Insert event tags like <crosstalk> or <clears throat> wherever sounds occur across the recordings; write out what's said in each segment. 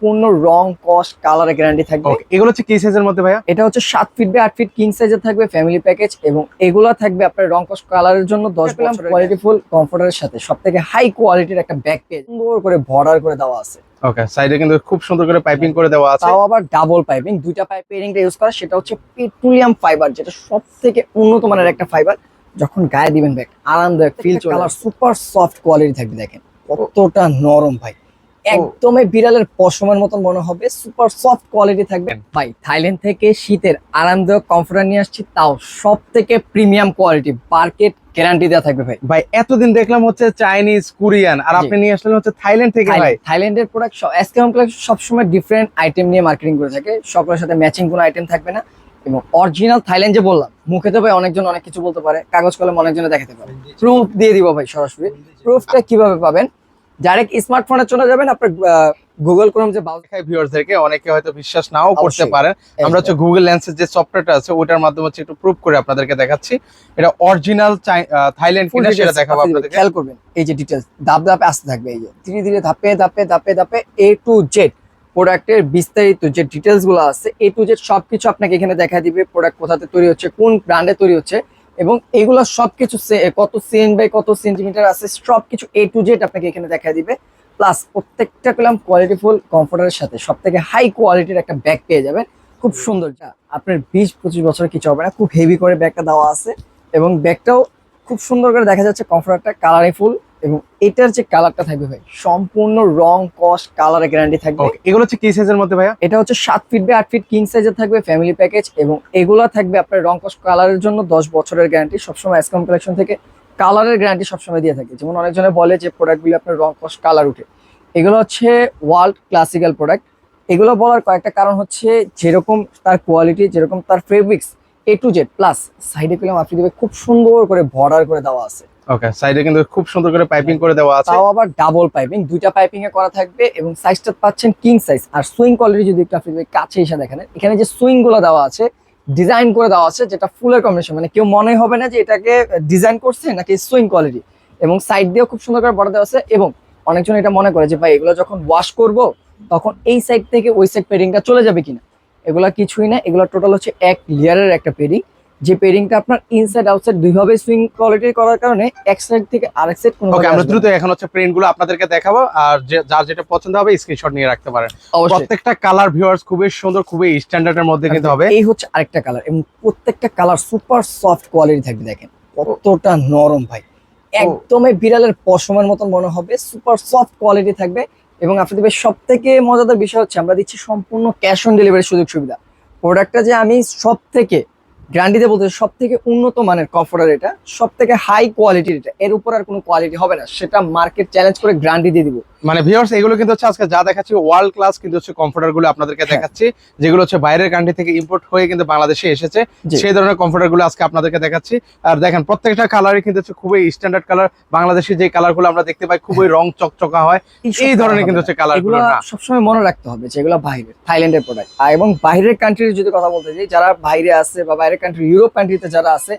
সম্পূর্ণ রং কস কালারের গ্যারান্টি থাকবে। এগুলো হচ্ছে কি সাইজের মধ্যে ভাইয়া? এটা হচ্ছে সাত ফিট বাই আট ফিট কিং সাইজের থাকবে ফ্যামিলি প্যাকেজ এবং এগুলা থাকবে আপনার রং কস কালারের জন্য দশ বছর কোয়ালিটি ফুল কমফোর্টারের সাথে। সব থেকে হাই কোয়ালিটির একটা ব্যাক পেজ সুন্দর করে বর্ডার করে দেওয়া আছে। ওকে সাইডে কিন্তু খুব সুন্দর করে পাইপিং করে দেওয়া আছে। তাও আবার ডাবল পাইপিং দুইটা পাইপ পেয়ারিংটা ইউজ করা সেটা হচ্ছে পেট্রোলিয়াম ফাইবার যেটা সব থেকে উন্নত মানের একটা ফাইবার যখন গায়ে দিবেন ব্যাগ আরামদায়ক ফিল চলে কালার সুপার সফট কোয়ালিটি থাকবে দেখেন। কতটা নরম ভাই। একদমই বিড়ালের পশমের মতন মনে হবে সুপার সফট কোয়ালিটি থাকবে। ভাই থাইল্যান্ড থেকে শীতের আরামদায়ক কমফোর্টার নিয়ে আসছি তাও সব থেকে প্রিমিয়াম কোয়ালিটি মার্কেট গ্যারান্টি দেওয়া থাকবে ভাই। ভাই এতদিন দেখলাম হচ্ছে চাইনিজ কোরিয়ান আর আপনি নিয়ে আসলেন হচ্ছে থাইল্যান্ড থেকে ভাই। থাইল্যান্ডের প্রোডাক্ট এসকেএম কালেকশন সবসময় ডিফারেন্ট আইটেম নিয়ে মার্কেটিং করে থাকে সকলের সাথে ম্যাচিং কোনো আইটেম থাকবে না এবং অরিজিনাল থাইল্যান্ড যে বললাম মুখে তো ভাই অনেকজন অনেক কিছু বলতে পারে কাগজ কলম অনেকজনে দেখাতে পারে। প্রুফ দিয়ে দিব ভাই সরাসরি। প্রুফটা কীভাবে পাবেন? ডাইরেক্ট স্মার্টফোনে চলে যাবেন আপনার গুগল ক্রোম যে ব্রাউজার দেখাই ভিউয়ার্সদেরকে অনেকে হয়তো বিশ্বাস নাও করতে পারেন। আমরা হচ্ছে গুগল লেন্সের যে সফটওয়্যারটা আছে ওটার মাধ্যমে হচ্ছে একটু প্রুভ করে আপনাদেরকে দেখাচ্ছি। এটা অরিজিনাল থাইল্যান্ড কিনা সেটা দেখাবো আপনাদেরকে। খেয়াল করবেন। এই যে ডিটেলস ধাপ ধাপে আসতে থাকবে এই যে। ধীরে ধীরে ধাপে ধাপে ধাপে ধাপে এ টু জেড প্রোডাক্টের বিস্তারিত যে ডিটেলসগুলো আছে এ টু জেড সবকিছু আপনাকে এখানে দেখা দিবে। প্রোডাক্ট কোথাতে তৈরি হচ্ছে কোন ব্র্যান্ডে তৈরি হচ্ছে। এবং এগুলো সবকিছু কত সেন বাই কত সেন্টিমিটার আছে, সবকিছু এ টু জেড আপনাকে এখানে দেখা দিবে। প্লাস প্রত্যেকটা কলাম কোয়ালিটিফুল কমফোর্টারের সাথে। সব থেকে হাই কোয়ালিটির একটা ব্যাগ পেয়ে যাবেন। খুব সুন্দর, যা আপনার বিশ পঁচিশ বছরে কিছু হবে না। খুব হেভি করে ব্যাগটা দেওয়া আছে। এবং ব্যাগটাও খুব সুন্দর করে দেখা যাচ্ছে কমফোর্টারটা কালারে ফুল এবং এটার যে কালারটা থাকবে ভাই সম্পূর্ণ রং কস কালারের গ্যারান্টি থাকবে। এগুলো হচ্ছে কি সাইজের মধ্যে ভাইয়া? এটা হচ্ছে সাত ফিট বাই আট ফিট কিং সাইজের থাকবে ফ্যামিলি প্যাকেজ এবং এগুলো থাকবে আপনার রং কস কালারের জন্য দশ বছরের গ্যারান্টি সবসময় এসকম কালেকশন থেকে কালারের গ্যারান্টি সবসময় দিয়ে থাকে। যেমন অনেকজনে বলে যে প্রোডাক্টগুলি আপনার রং কস কালার উঠে। এগুলো হচ্ছে ওয়ার্ল্ড ক্লাসিক্যাল প্রোডাক্ট এগুলো বলার কয়েকটা কারণ হচ্ছে যেরকম তার কোয়ালিটি যেরকম তার fabrics A to Z plus সাইডে পেলাম আপনি দেবে খুব সুন্দর করে বর্ডার করে দেওয়া আছে। ওকে সাইডে কিন্তু খুব সুন্দর করে পাইপিং করে দেওয়া আছে। তাও আবার ডাবল পাইপিং দুইটা পাইপিং এ করা থাকবে এবং সাইজটা পাচ্ছেন কিং সাইজ আর সুইং কোয়ালিটি যদি একটু আপনি কাছে এসে দেখেন এখানে যে সুইংগুলো দেওয়া আছে ডিজাইন করে দেওয়া আছে যেটা ফুলের কম্বিনেশন মানে কেউ মনে হবে না যে এটাকে ডিজাইন করছে নাকি সুইং কোয়ালিটি এবং সাইড দিয়েও খুব সুন্দর করে বড় দেওয়া আছে এবং অনেকজন এটা মনে করে যে ভাই এগুলো যখন ওয়াশ করব তখন এই সাইড থেকে ওই সাইড পেরিংটা চলে যাবে কিনা? এগুলা কিছুই না এগুলো টোটাল হচ্ছে এক লেয়ারের একটা পেরিং যে পেরিংটা আপনার ইনসাইড আউটসাইড দুইভাবে সুইং কোয়ালিটি করার কারণে এক সাইড থেকে আরেক সাইড কোনো ওকে আমরা দ্রুত এখন হচ্ছে প্রিন্টগুলো আপনাদেরকে দেখাবো আর যে- যার যেটা পছন্দ হবে স্ক্রিনশট নিয়ে রাখতে পারেন। প্রত্যেকটা কালার ভিউয়ার্স খুবই সুন্দর খুবই স্ট্যান্ডার্ডের মধ্যে কিন্তু হবে। এই হচ্ছে আরেকটা কালার এবং প্রত্যেকটা কালার সুপার সফট কোয়ালিটি থাকবে দেখেন। কতটা নরম ভাই। একদমই বিড়ালের পশমের মতন মনে হবে সুপার সফট কোয়ালিটি থাকবে এবং আপনাদের সব থেকে মজাদার বিষয় হচ্ছে আমরা দিচ্ছি সম্পূর্ণ ক্যাশ অন ডেলিভারি সুযোগ সুবিধা। প্রোডাক্টটা যে আমি সব থেকে গ্যারান্টিতে বলতে সব থেকে উন্নত মানের কমফোর্টার এটা সব থেকে হাই কোয়ালিটির এটা। এর উপর আর কোনো কোয়ালিটি হবে না। সেটা মার্কেট চ্যালেঞ্জ করে গ্যারান্টি দিয়ে দিব। মানে ভিউয়ার্স এগুলো কিন্তু হচ্ছে আজকে যা দেখাচ্ছি ওয়ার্ল্ড ক্লাস কিন্তু হচ্ছে কমফোর্টারগুলো আপনাদেরকে হ্যাঁ। দেখাচ্ছি যেগুলো হচ্ছে বাইরের কান্ট্রি থেকে ইম্পোর্ট হয়ে কিন্তু বাংলাদেশে এসেছে। সেই ধরনের কমফোর্টারগুলো আজকে আপনাদেরকে দেখাচ্ছি। আর দেখেন প্রত্যেকটা কালারই কিন্তু হচ্ছে খুবই স্ট্যান্ডার্ড কালার বাংলাদেশে যে কালারগুলো আমরা দেখতে পাই খুবই রং চকচকা হয়। এই ধরনের কিন্তু হচ্ছে কালারগুলো সবসময় মনে রাখতে হবে যে এগুলো বাইরের থাইল্যান্ডের প্রোডাক্ট এবং বাইরের কান্ট্রির যদি কথা বলতে যাই যারা বাইরে আছে বা বাইরের কান্ট্রি ইউরোপ কান্ট্রিতে যারা আছে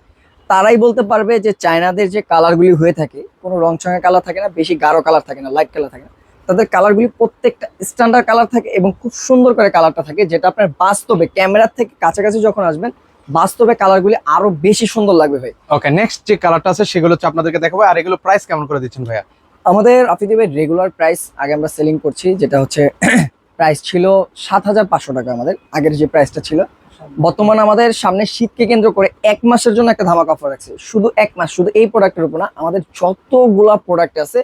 তারাই বলতে পারবে যে চায়নাদের যে কালারগুলি হয়ে থাকে কোনো রং চঙা কালার থাকে না বেশি গাঢ় কালার থাকে না লাইট কালার থাকে না। তাদের কালারগুলি প্রত্যেকটা স্ট্যান্ডার্ড কালার থাকে এবং খুব সুন্দর করে কালারটা থাকে যেটা আপনার বাস্তবে ক্যামেরার থেকে কাছাকাছি যখন আসবেন বাস্তবে কালারগুলি আরও বেশি সুন্দর লাগবে ভাই। ওকে নেক্সট যে কালারটা আছে সেগুলো হচ্ছে আপনাদেরকে দেখাবো আর এগুলো প্রাইস কেমন করে দিচ্ছেন ভাইয়া? আমাদের আফিদিবের রেগুলার প্রাইস আগে আমরা সেলিং করছি যেটা হচ্ছে <clears throat> প্রাইস ছিল সাত হাজার পাঁচশো টাকা আমাদের আগের যে প্রাইসটা ছিল। বর্তমানে আমাদের সামনে শীতকে কেন্দ্র করে এক মাসের জন্য একটা ধামাকা অফার আছে। শুধু এক মাস, শুধু এই প্রোডাক্টের উপর না, আমাদের যতগুলা প্রোডাক্ট আছে,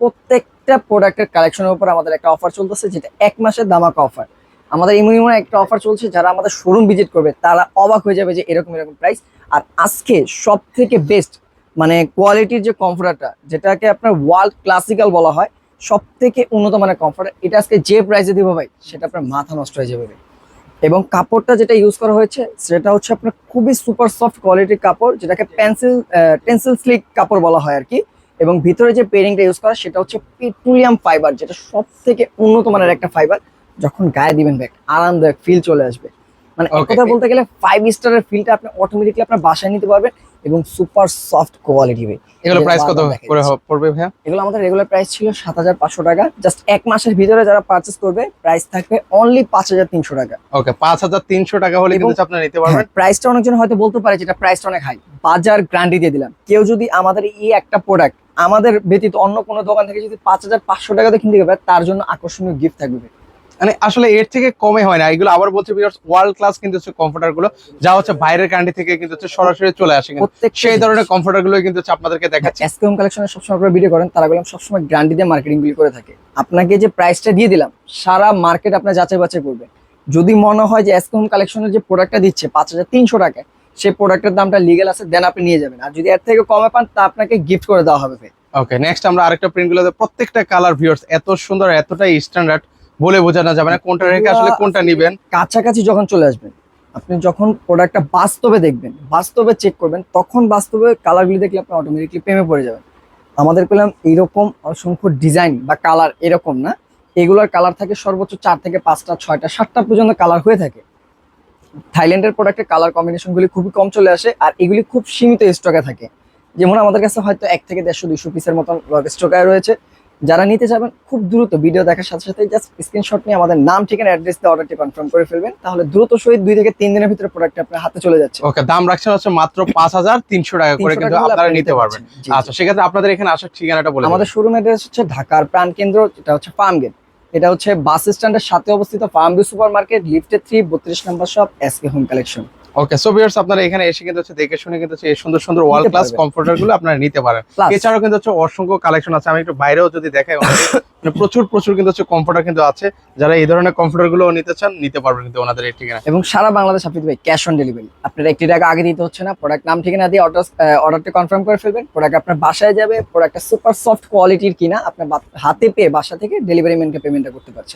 প্রত্যেকটা প্রোডাক্টের কালেকশনের উপর আমাদের একটা অফার চলতেছে, যেটা এক মাসের ধামাকা অফার আমাদের ইমন ইমন একটা অফার চলছে, যারা আমাদের শোরুম ভিজিট করবে, তারা অবাক হয়ে যাবে যে এরকম এরকম প্রাইস আর আজকে সব থেকে বেস্ট মানে কোয়ালিটির যে কমফোর্টারটা যেটাকে আপনার ওয়ার্ল্ড ক্লাসিক্যাল বলা হয় সব থেকে উন্নত মানের কমফোর্টার এটা আজকে যে প্রাইসে দিব ভাই, সেটা আপনার মাথা নষ্ট হয়ে যাবে ভাই। এবং কাপড়টা যেটা ইউজ করা হয়েছে সেটা হচ্ছে আপনার খুবই সুপার সফট কোয়ালিটির কাপড় যেটাকে পেন্সিল টেন্সিল স্লিক কাপড় বলা হয় আর কি এবং ভিতরে যে পেরিংটা ইউজ করা সেটা হচ্ছে পেট্রোলিয়াম ফাইবার যেটা সব থেকে উন্নত মানের একটা ফাইবার যখন গায়ে দিবেন ব্যাগ আরামদায়ক ফিল চলে আসবে। মানে এক কথা বলতে গেলে ফাইভ স্টারের ফিলটা আপনি অটোমেটিকলি আপনার বাসায় নিতে পারবেন। এবং সুপার সফট কোয়ালিটি ভাই। এগুলো প্রাইস কত করে পড়বে ভাইয়া? এগুলো আমাদের রেগুলার প্রাইস ছিল সাত হাজার পাঁচশো টাকা। জাস্ট এক মাসের ভিতরে যারা পারচেস করবে প্রাইস থাকবে অনলি পাঁচ হাজার তিনশো টাকা। ওকে পাঁচ হাজার তিনশো টাকা হলে কিন্তু আপনারা নিতে পারবেন। প্রাইসটা অনেকজন হয়তো বলতে পারে যেটা প্রাইসটা অনেক হাই বাজার গ্যারান্টি দিয়ে দিলাম। কেউ যদি আমাদের এই একটা প্রোডাক্ট আমাদের ব্যতীত অন্য কোনো দোকান থেকে যদি পাঁচ হাজার পাঁচশো টাকাতে কিনতে পারে তার জন্য আকর্ষণীয় গিফট থাকবে মানে আসলে এর থেকে কমে হয় না। এগুলো আবার বলছে ওয়ার্ল্ড ক্লাস কিন্তু হচ্ছে কমফোর্টারগুলো যা হচ্ছে বাইরের কান্ট্রি থেকে কিন্তু হচ্ছে সরাসরি চলে আসে প্রত্যেক সেই ধরনের কম্পিউটারগুলো কিন্তু হচ্ছে আপনাদেরকে দেখাচ্ছি। এসকেম কালেকশনের সবসময় আপনারা ভিডিও করেন তারা বললাম সবসময় গ্রান্ডি দিয়ে মার্কেটিং গুলি করে থাকে। আপনাকে যে প্রাইসটা দিয়ে দিলাম সারা মার্কেট আপনার যাচাই বাছাই করবে। যদি মনে হয় যে এসকেম কালেকশনের যে প্রোডাক্টটা দিচ্ছে পাঁচ হাজার তিনশো টাকায় সেই প্রোডাক্টের দামটা লিগেল আছে দেন আপনি নিয়ে যাবেন। আর যদি এর থেকে কমে পান তা আপনাকে গিফট করে দেওয়া হবে। ওকে নেক্সট আমরা আরেকটা প্রিন্টগুলো প্রত্যেকটা কালার ভিউয়ার্স এত সুন্দর এতটাই স্ট্যান্ডার্ড বলে বোঝানো যাবে না কোনটা রেখে আসলে কোনটা নিবেন। কাছাকাছি যখন চলে আসবেন আপনি যখন প্রোডাক্টটা বাস্তবে দেখবেন বাস্তবে চেক করবেন তখন বাস্তবে কালারগুলি দেখলে আপনি অটোমেটিকলি প্রেমে পড়ে যাবেন। আমাদের পেলাম এইরকম অসংখ্য ডিজাইন বা কালার এরকম না এগুলোর কালার থাকে সর্বোচ্চ চার থেকে পাঁচটা ছয়টা সাতটা পর্যন্ত কালার হয়ে থাকে। থাইল্যান্ডের প্রোডাক্টের কালার কম্বিনেশনগুলি খুবই কম চলে আসে আর এগুলি খুব সীমিত স্টকে থাকে। যেমন আমাদের কাছে হয়তো এক থেকে দেড়শো দুইশো পিসের মতন স্টকে রয়েছে। যারা নিতে যাবেন খুব দ্রুত ভিডিও দেখার সাথে সাথে জাস্ট স্ক্রিনশট নিয়ে আমাদের নাম ঠিকানা অ্যাড্রেস দিয়ে অর্ডারটি কনফার্ম করে ফেলবেন। তাহলে দ্রুত সহিত দুই থেকে তিন দিনের ভিতরে প্রোডাক্ট আপনার হাতে চলে যাচ্ছে। ওকে দাম রাখছেন হচ্ছে মাত্র পাঁচ হাজার তিনশো টাকা করে 300 কিন্তু আপনারা নিতে পারবেন। আচ্ছা সেক্ষেত্রে আপনাদের এখানে আসার ঠিকানাটা বলে আমাদের শোরুম অ্যাড্রেস হচ্ছে ঢাকার প্রাণ কেন্দ্র যেটা হচ্ছে ফার্ম গেট এটা হচ্ছে বাস স্ট্যান্ডের সাথে অবস্থিত ফার্ম ভিউ সুপার মার্কেট লিফটে থ্রি বত্রিশ নম্বর shop SK home collection okay so viewers আপনারা এখানে এসে কিন্তু হচ্ছে দেখে শুনে কিন্তু হচ্ছে এই সুন্দর সুন্দর ওয়ার্ল্ড ক্লাস। কমফোর্টারগুলো আপনারা নিতে পারেন। এছাড়াও কিন্তু হচ্ছে অসংখ্য কালেকশন আছে। আমি একটু বাইরেও যদি দেখাই <coughs> মানে প্রচুর প্রচুর কিন্তু হচ্ছে কমফোর্টার কিন্তু আছে। যারা এই ধরনের কমফোর্টারগুলো নিতে চান নিতে পারবেন কিন্তু ওনাদের এই ঠিকানা এবং সারা বাংলাদেশ আপনি ভাই ক্যাশ অন ডেলিভারি আপনার একটি টাকা আগে দিতে হচ্ছে না। প্রোডাক্ট নাম ঠিকানা দিয়ে অর্ডার অর্ডারটা কনফার্ম করে ফেলবেন। প্রোডাক্ট আপনার বাসায় যাবে। প্রোডাক্টটা সুপার সফট কোয়ালিটির কিনা আপনার হাতে পেয়ে বাসা থেকে ডেলিভারি ম্যানকে পেমেন্টটা করতে পারছেন